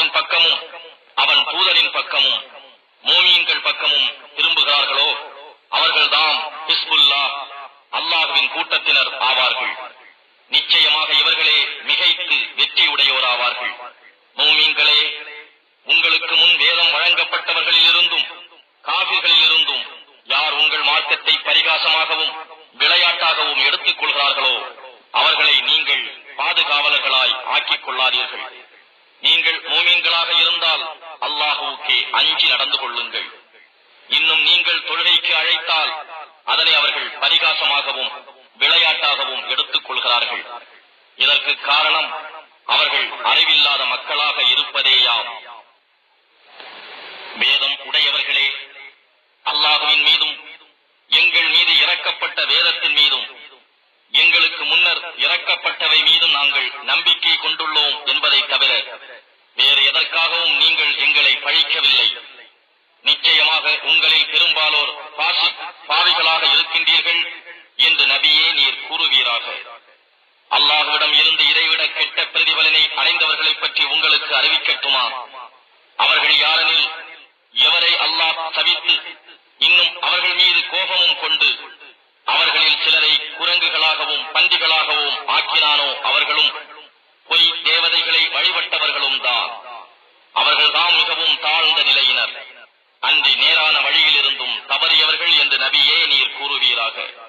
அல்லாஹுவின் பக்கமும் அவன் தூதரின் பக்கமும் மோமீன்கள் பக்கமும் திரும்புகிறார்களோ? அவர்கள்தான் ஹிஸ்புல்லா அல்லாஹுவின் கூட்டத்தினர் ஆவார்கள். நிச்சயமாக இவர்களே மிகைத்து வெற்றியுடையோராவார்கள். மௌமீன்களே உங்களுக்கு முன் வேதம் வழங்கப்பட்டவர்களில் இருந்தும் காபிர்களில் இருந்தும் யார் உங்கள் மார்க்கத்தை பரிகாசமாகவும் விளையாட்டாகவும் எடுத்துக் கொள்கிறார்களோ அவர்களை நீங்கள் பாதுகாவலர்களாய் ஆக்கிக் கொள்ளாதீர்கள். நீங்கள் மூமீன்களாக இருந்தால் அல்லாஹுவுக்கே அஞ்சி நடந்து கொள்ளுங்கள். இன்னும் நீங்கள் தொழுகைக்கு அழைத்தால் அதனை அவர்கள் பரிகாசமாகவும் விளையாட்டாகவும் எடுத்துக் கொள்கிறார்கள். இதற்கு காரணம் அவர்கள் அறிவில்லாத மக்களாக இருப்பதேயாம். வேதம் உடையவர்களே அல்லாஹுவின் மீதும் எங்கள் மீது இறக்கப்பட்ட வேதத்தின் மீதும் எங்களுக்கு முன்னர் இறக்கப்பட்டவை மீதும் நாங்கள் நம்பிக்கை கொண்டுள்ளோம். எங்களை நிச்சயமாக உங்களில் பெரும்பாலோர் பாசி பாவிகளாக இருக்கின்றீர்கள் என்று நபியே நீர் கூறுவீராக. அல்லாஹுவிடம் இருந்து இறைவிட கெட்ட பிரதிபலனை அடைந்தவர்களை பற்றி உங்களுக்கு அறிவிக்கட்டுமா? அவர்கள் யாரெனில் எவரை அல்லாஹ் தவித்து இன்னும் அவர்கள் மீது கோபமும் கொண்டு அவர்களில் சிலரை குரங்குகளாகவும் பண்டிகளாகவும் ஆக்கினானோ அவர்களும் பொய் தேவதைகளை வழிபட்டவர்களும் தான் அவர்கள்தான் மிகவும் தாழ்ந்த நிலையினர். அன்றி நேரான வழியிலிருந்தும் தவறியவர்கள் என்று நபியே நீர் கூறுவீராக.